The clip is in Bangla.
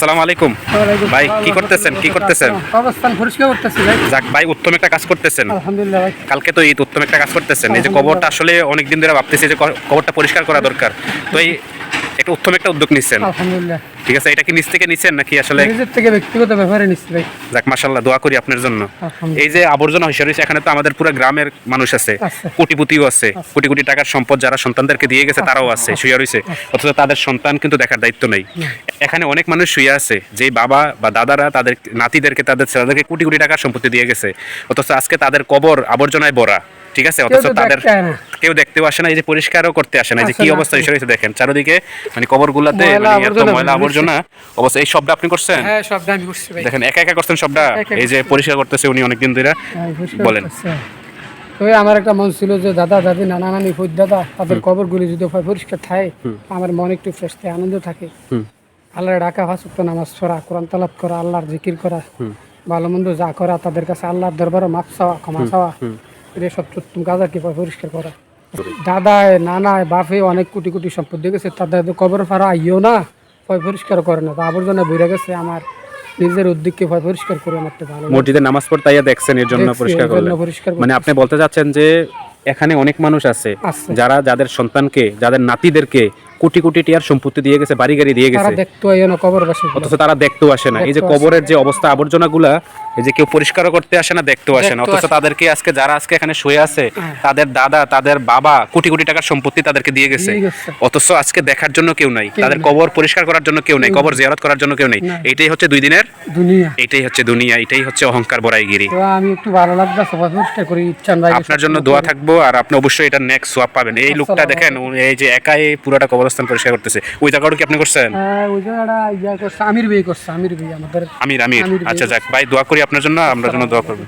আসসালামু আলাইকুম। ভাই কি করতেছেন? কি করতেছেন? অবস্থান পরিষ্কার করতেছি ভাই। যাক ভাই উত্তম একটা কাজ করতেছেন। আলহামদুলিল্লাহ ভাই। কালকে তো ঈদ উত্তম একটা কাজ করতেছেন। এই যে কবরটা আসলে অনেকদিন ধরে ভাবতেছি যে কবরটা পরিষ্কার করা দরকার। তো এই একটা উত্তম একটা উদ্যোগ নিচ্ছেন। আলহামদুলিল্লাহ। ঠিক আছে এটা কি নিচ থেকে নিচ্ছেন নাকি আসলে? নিজের থেকে ব্যক্তিগত ব্যাপারে নিচ্ছি ভাই। যাক মাশাল্লাহ দোয়া করি আপনার জন্য। এই যে আবর্জনা হিসেবে রয়েছে এখানে তো আমাদের পুরো গ্রামের মানুষ আছে। কোটিপতিও আছে। কোটি কোটি টাকার সম্পদ যারা সন্তানদেরকে দিয়ে গেছে তারাও আছে শুয়ে রয়েছে অথচ তাদের সন্তান কিন্তু দেখার দায়িত্ব নেই। এখানে অনেক মানুষ শুয়ে আছে যে বাবা বা দাদারা তাদের নাতিদেরকে তাদের ছেলেদেরকে কোটি কোটি টাকার সম্পত্তি দিয়ে গেছে। অথচ আজকে তাদের কবর আবর্জনায় ভরা ঠিক আছে? অথচ তাদের। কেউ দেখতেও আসে না এই যে পরিষ্কারও করতে আসে না যে কি অবস্থা হিসেবে দেখেন। চারিদিকে মানে কবরগুলাতে মানে এত আবর্জনা ময়লা ভরে আবর্জনা অবস্থা এই সবটা আপনি করছেন? হ্যাঁ সব দামি করছি ভাই। দেখেন একা একা করছেন সবটা? এই যে পরিষ্কার করতেছে উনি অনেকদিন ধরে হ্যাঁ, বলেন। তবে আমার একটা মন ছিল যে দাদা দাদি নানা নানি ফুট দাদা তাদের কবরগুলি যদি পরিষ্কার থাকে আমার মন একটু ফ্রেশ থাকে আনন্দ থাকে। আল্লাহর ডাকা হাসুক্ত নামাজ পড়া কোরআন তালাত করা আল্লাহর জিকির করা ভালো মন্দ যা করা তাদের কাছে আল্লাহর দরবারে মাপ চাওয়া ক্ষমা চাওয়া। এটা সব কাজ আর কি পরিষ্কার করা? দাদায় নানায় বাপে অনেক কোটি কোটি সম্পদ দিয়ে গেছে তাদের কবর ফারা আইও না। পয় পরিষ্কার করে না। আবর্জনা বেড়ে গেছে আমার নিজের উদ্যোগকে পয় পরিষ্কার করে আমার তো ভালো মসজিদে নামাজ পড়তে আইয়া দেখছেন এর জন্য পরিষ্কার করলেন। মানে আপনি বলতে চাচ্ছেন যে এখানে অনেক মানুষ আছে। যারা যাদের সন্তানকে যাদের নাতিদেরকে কোটি কোটি টিয়ার সম্পত্তি দিয়ে গেছে বাড়ি গাড়ি দিয়ে তারা গেছে। অথচ তারা দেখতেও আসে না। এই যে কবরের যে অবস্থা আবর্জনাগুলা এই যে কেউ পরিষ্কারও করতে আসে না দেখতেও আসে না। অথচ তাদেরকে আজকে যারা আজকে এখানে শুয়ে আছে তাদের দাদা তাদের বাবা কোটি কোটি টাকার সম্পত্তি তাদেরকে দিয়ে গেছে। অথচ আজকে দেখার জন্য কেউ নাই। তাদের কবর পরিষ্কার করার জন্য কেউ নেই কবর জিয়ারত করার জন্য কেউ নেই। এইটাই হচ্ছে দুই দিনের দুনিয়া। এটাই হচ্ছে দুনিয়া এটাই হচ্ছে অহংকার বড়াইগিরি। আমি একটু ভালো লাগবে সবাই করি ভাই আপনার জন্য দোয়া থাকব আর আপনি অবশ্যই এটা নেক্সট সোয়াব পাবেন। এই লোকটা দেখেন এই যে একাই পুরোটা কবরস্থান পরিষ্কার করতেছে। ওই জায়গাটা কি আপনি করছেন? হ্যাঁ ওই জায়গাটা আমির বিয়ে করছে আমির বিয়ে আমাদের। আমির আমির। আমির আচ্ছা যাক ভাই দোয়া করি আপনার জন্য আমরা জন্য দোয়া করব।